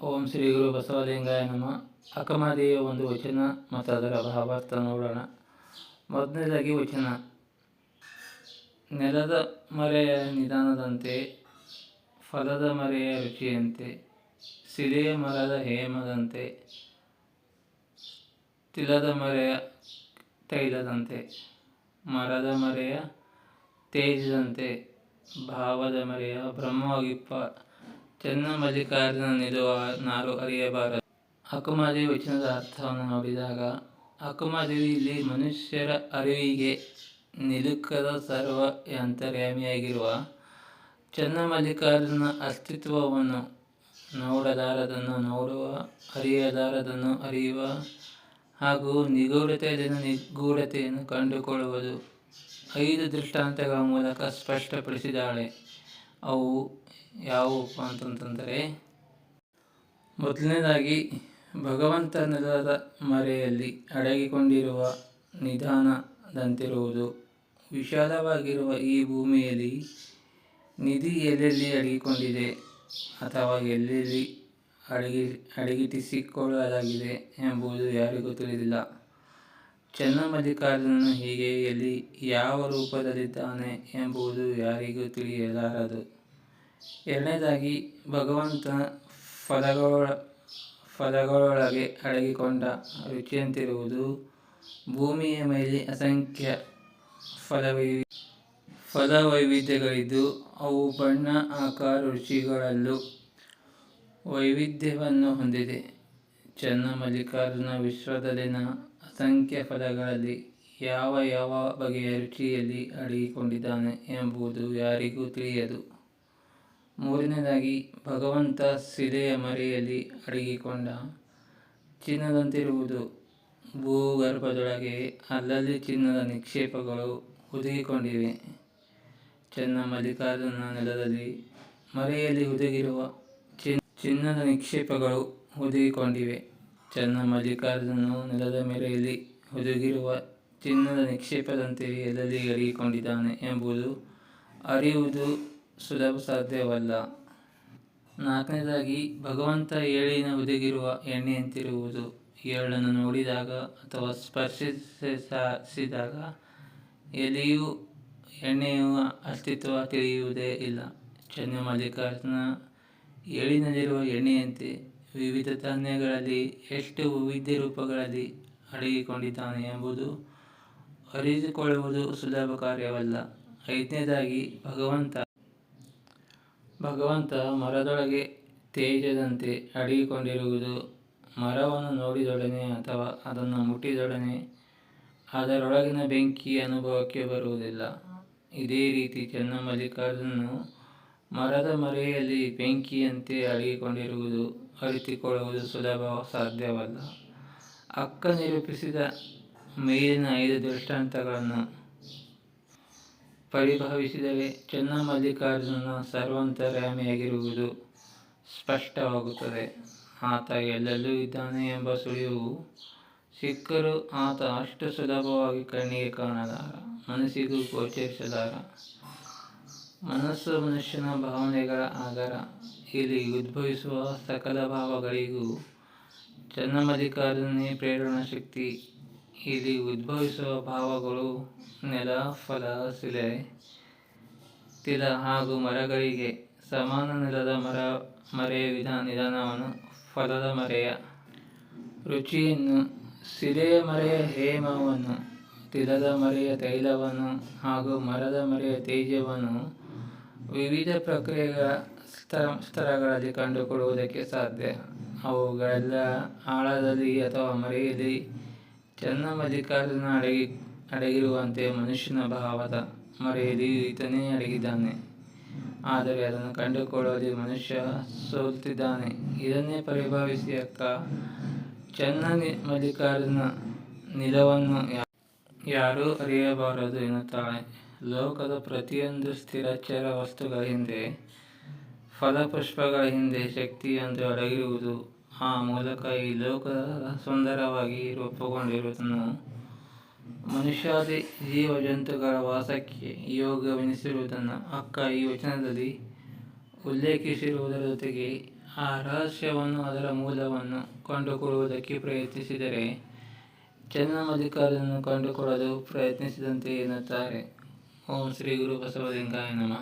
ಓಂ ಶ್ರೀ ಗುರು ಬಸವಲಿಂಗಾಯ ನಮ. ಅಕಮಾದಿಯ ಒಂದು ವಚನ ಮತ್ತು ಅದರ ಭಾವಾರ್ಥ ನೋಡೋಣ. ಮೊದಲನೇದಾಗಿ ವಚನ. ನೆಲದ ಮರೆಯ ನಿಧಾನದಂತೆ, ಫಲದ ಮರೆಯ ರುಚಿಯಂತೆ ಸಿರಿಯ ಮರದ ಹೇಮದಂತೆ, ತಿಲದ ಮರೆಯ ತೈಲದಂತೆ, ಮರದ ಮರೆಯ ತೇಜದಂತೆ, ಭಾವದ ಮರೆಯ ಬ್ರಹ್ಮವಾಗಿಪ್ಪ ಚೆನ್ನ ನಿಲುವ ನಿಲ್ಲುವ ನಾರು ಅರಿಯಬಾರದು ಅಕುಮಾದೇವಿ ವಚನದ ಅರ್ಥವನ್ನು ನೋಡಿದಾಗ ಅಕುಮಾದೇವಿ ಇಲ್ಲಿ ಮನುಷ್ಯರ ಅರಿವಿಗೆ ನಿಲುಕದ ಸರ್ವ ಅಂತರ್ಯಾಮಿಯಾಗಿರುವ ಚನ್ನಮಲ್ಲಿಕಾರ್ಜುನ ಅಸ್ತಿತ್ವವನ್ನು ನೋಡಲಾರದನ್ನು ನೋಡುವ ಅರಿಯಲಾರದನ್ನು ಅರಿಯುವ ಹಾಗೂ ನಿಗೂಢತೆಯನ್ನು ನಿಗೂಢತೆಯನ್ನು ಕಂಡುಕೊಳ್ಳುವುದು ಐದು ದೃಷ್ಟಾಂತಗಳ ಮೂಲಕ ಸ್ಪಷ್ಟಪಡಿಸಿದ್ದಾಳೆ ಅವು ಯಾವುವು ಅಂತಂತಂದರೆ, ಮೊದಲನೇದಾಗಿ ನೆಲದ ಮರೆಯಲ್ಲಿ ಅಡಗಿಕೊಂಡಿರುವ ನಿಧಾನದಂತಿರುವುದು. ವಿಶಾಲವಾಗಿರುವ ಈ ಭೂಮಿಯಲ್ಲಿ ನಿಧಿ ಎಲ್ಲೆಲ್ಲಿ ಅಡಗಿಕೊಂಡಿದೆ ಅಥವಾ ಎಲ್ಲೆಲ್ಲಿ ಅಡಗಿ ಅಡಗಿಟಿಸಿಕೊಳ್ಳಲಾಗಿದೆ ಎಂಬುದು ಯಾರಿಗೂ ತಿಳಿದಿಲ್ಲ. ಚನ್ನಮಲ್ಲಿಕಾರ್ಜುನನು ಹೀಗೆ ಎಲ್ಲಿ ಯಾವ ರೂಪದಲ್ಲಿದ್ದಾನೆ ಎಂಬುದು ಯಾರಿಗೂ ತಿಳಿಯಲಾರದು. ಎರಡನೇದಾಗಿ ಭಗವಂತ ಫಲಗಳ ಫಲಗಳೊಳಗೆ ಅಡಗಿಕೊಂಡ ರುಚಿಯಂತಿರುವುದು ಭೂಮಿಯ ಮೇಲೆ ಅಸಂಖ್ಯ ಫಲವೈ ಫಲವೈವಿಧ್ಯಗಳಿದ್ದು ಅವು ಬಣ್ಣ, ಆಕಾರ, ರುಚಿಗಳಲ್ಲೂ ವೈವಿಧ್ಯವನ್ನು ಹೊಂದಿದೆ. ಚನ್ನಮಲ್ಲಿಕಾರ್ಜುನ ವಿಶ್ವದಲ್ಲಿನ ಅಸಂಖ್ಯ ಫಲಗಳಲ್ಲಿ ಯಾವ ಯಾವ ಬಗೆಯ ರುಚಿಯಲ್ಲಿ ಅಡಗಿಕೊಂಡಿದ್ದಾನೆ ಎಂಬುದು ಯಾರಿಗೂ ತಿಳಿಯದು. ಮೂರನೇದಾಗಿ ಭಗವಂತ ಸಿದೆಯ ಮರೆಯಲ್ಲಿ ಅಡಗಿಕೊಂಡ. ಚಿನ್ನದಂತಿರುವುದು ಭೂಗರ್ಭದೊಳಗೆ ಅಲ್ಲಲ್ಲಿ ಚಿನ್ನದ ನಿಕ್ಷೇಪಗಳು ಹುದುಗಿಕೊಂಡಿವೆ. ಚೆನ್ನ ಮಲ್ಲಿಕಾರ್ಜುನ ನೆಲದಲ್ಲಿ ಮರೆಯಲ್ಲಿ ಹುದುಗಿರುವ ಚಿನ್ನದ ನಿಕ್ಷೇಪಗಳು ಹುದುಗಿಕೊಂಡಿವೆ. ಚೆನ್ನ ಮಲ್ಲಿಕಾರ್ಜುನ ನೆಲದ ಮೇರೆಯಲ್ಲಿ ಹುದುಗಿರುವ ಚಿನ್ನದ ನಿಕ್ಷೇಪದಂತೆಯೇ ಎಲ್ಲಲ್ಲಿ ಅಡಗಿಕೊಂಡಿದ್ದಾನೆ ಎಂಬುದು ಅರಿಯುವುದು ಸುಲಭ ಸಾಧ್ಯವಲ್ಲ ನಾಲ್ಕನೇದಾಗಿ, ಭಗವಂತ ಏಳಿನ ಹುದುಗಿರುವ ಎಣ್ಣೆಯಂತಿರುವುದು ಏಳನ್ನು ನೋಡಿದಾಗ ಅಥವಾ ಸ್ಪರ್ಶಿಸಿದಾಗ ಎಲೆಯೂ ಎಣ್ಣೆಯು ಅಸ್ತಿತ್ವ ತಿಳಿಯುವುದೇ ಇಲ್ಲ. ಚನ್ನಮಲ್ಲಿಕಾರ್ಜುನ ಏಳಿನಲ್ಲಿರುವ ಎಣ್ಣೆಯಂತೆ ವಿವಿಧ ಧಾನ್ಯಗಳಲ್ಲಿ ಎಷ್ಟು ವಿವಿಧ ರೂಪಗಳಲ್ಲಿ ಅಡಗಿಕೊಂಡಿದ್ದಾನೆ ಎಂಬುದು ಅರಿತುಕೊಳ್ಳುವುದು ಸುಲಭ ಕಾರ್ಯವಲ್ಲ. ಐದನೇದಾಗಿ, ಭಗವಂತ ಭಗವಂತ ಮರದೊಳಗೆ ತೇಜದಂತೆ ಅಡಗಿಕೊಂಡಿರುವುದು ಮರವನ್ನು ನೋಡಿದೊಡನೆ ಅಥವಾ ಅದನ್ನು ಮುಟ್ಟಿದೊಡನೆ ಅದರೊಳಗಿನ ಬೆಂಕಿ ಅನುಭವಕ್ಕೆ ಬರುವುದಿಲ್ಲ. ಇದೇ ರೀತಿ ಚನ್ನಮಲ್ಲಿಕಾರ್ಜುನನು ಮರದ ಮರೆಯಲ್ಲಿ ಬೆಂಕಿಯಂತೆ ಅಡಗಿಕೊಂಡಿರುವುದು ಅರಿತುಕೊಳ್ಳುವುದು ಸುಲಭ ಸಾಧ್ಯವಲ್ಲ. ಅಕ್ಕ ನಿರೂಪಿಸಿದ ಮೇಲಿನ ಐದು ದೃಷ್ಟಾಂತಗಳನ್ನು ಪರಿಭಾವಿಸಿದರೆ ಚನ್ನಮಲ್ಲಿಕಾರ್ಜುನನ ಸರ್ವಾಂತರ್ಯಾಮಿಯಾಗಿರುವುದು ಸ್ಪಷ್ಟವಾಗುತ್ತದೆ. ಆತ ಎಲ್ಲೆಲ್ಲೂ ಇದ್ದಾನೆ ಎಂಬ ಸುಳಿವು ಸಿಕ್ಕರೂ ಆತ ಅಷ್ಟು ಸುಲಭವಾಗಿ ಕಣ್ಣಿಗೆ ಕಾಣಲಾರ, ಮನಸ್ಸಿಗೂ ಗೋಚರಿಸಲಾರ. ಮನಸ್ಸು ಮನುಷ್ಯನ ಭಾವನೆಗಳ ಆಧಾರ. ಇಲ್ಲಿ ಉದ್ಭವಿಸುವ ಸಕಲ ಭಾವಗಳಿಗೂ ಚನ್ನಮಲ್ಲಿಕಾರ್ಜುನೇ ಪ್ರೇರಣಾ ಶಕ್ತಿ. ಇಲ್ಲಿ ಉದ್ಭವಿಸುವ ಭಾವಗಳು ನೆಲ, ಫಲ, ಶಿಲೆ, ತಿಲ ಹಾಗೂ ಮರಗಳಿಗೆ ಸಮಾನ ನೆಲದ ಮರ, ಮರೆಯ ವಿಧಾನ ನಿಧಾನವನ್ನು ಫಲದ ಮರೆಯ ರುಚಿಯನ್ನು, ಶಿಲೆಯ ಮರೆಯ ಹೇಮವನ್ನು, ತಿಲದ ಮರೆಯ ತೈಲವನ್ನು ಹಾಗೂ ಮರದ ಮರೆಯ ತೇಜವನ್ನು ವಿವಿಧ ಪ್ರಕ್ರಿಯೆಗಳ ಸ್ತರಗಳಲ್ಲಿ ಕಂಡುಕೊಳ್ಳುವುದಕ್ಕೆ ಸಾಧ್ಯ. ಅವುಗಳೆಲ್ಲ ಆಳದಲ್ಲಿ ಅಥವಾ ಮರೆಯಲ್ಲಿ ಚನ್ನಮಲ್ಲಿಕಾರ್ಜುನ ಅಡಗಿ, ಅಡಗಿರುವಂತೆ ಮನುಷ್ಯನ ಭಾವದ ಮರೆಯಲ್ಲಿ ಈತನೇ ಅಡಗಿದ್ದಾನೆ. ಆದರೆ ಅದನ್ನು ಕಂಡುಕೊಳ್ಳುವಲ್ಲಿ ಮನುಷ್ಯ ಸೋಲ್ತಿದ್ದಾನೆ. ಇದನ್ನೇ ಪರಿಭಾವಿಸಿ ಅಕ್ಕ ಚನ್ನ ಮಲ್ಲಿಕಾರ್ಜುನ ನಿಲವನ್ನು ಯಾರೂ ಅರಿಯಬಾರದು ಎನ್ನುತ್ತಾಳೆ. ಲೋಕದ ಪ್ರತಿಯೊಂದು ಸ್ಥಿರಚರ ವಸ್ತುಗಳ ಹಿಂದೆ, ಫಲಪುಷ್ಪಗಳ ಹಿಂದೆ ಶಕ್ತಿ ಎಂದು ಅಡಗಿರುವುದು ಆ ಮೂಲಕ ಈ ಲೋಕ ಸುಂದರವಾಗಿ ರೂಪುಗೊಂಡಿರುವುದನ್ನು ಮನುಷ್ಯಾದಿ ಜೀವ ಜಂತುಗಳ ವಾಸಕ್ಕೆ ಯೋಗವೆನಿಸಿರುವುದನ್ನು ಅಕ್ಕ ಈ ವಚನದಲ್ಲಿ ಉಲ್ಲೇಖಿಸಿರುವುದರ ಜೊತೆಗೆ ಆ ರಹಸ್ಯವನ್ನು ಅದರ ಮೂಲವನ್ನು ಕಂಡುಕೊಳ್ಳುವುದಕ್ಕೆ ಪ್ರಯತ್ನಿಸಿದರೆ ಚನ್ನಮಲ್ಲಿಕಾರ್ಜುನನ್ನು ಕಂಡುಕೊಳ್ಳಲು ಪ್ರಯತ್ನಿಸಿದಂತೆ ಎನ್ನುತ್ತಾರೆ. ಓಂ ಶ್ರೀ ಗುರು ಬಸವಲಿಂಗಾಯ ನಮಃ.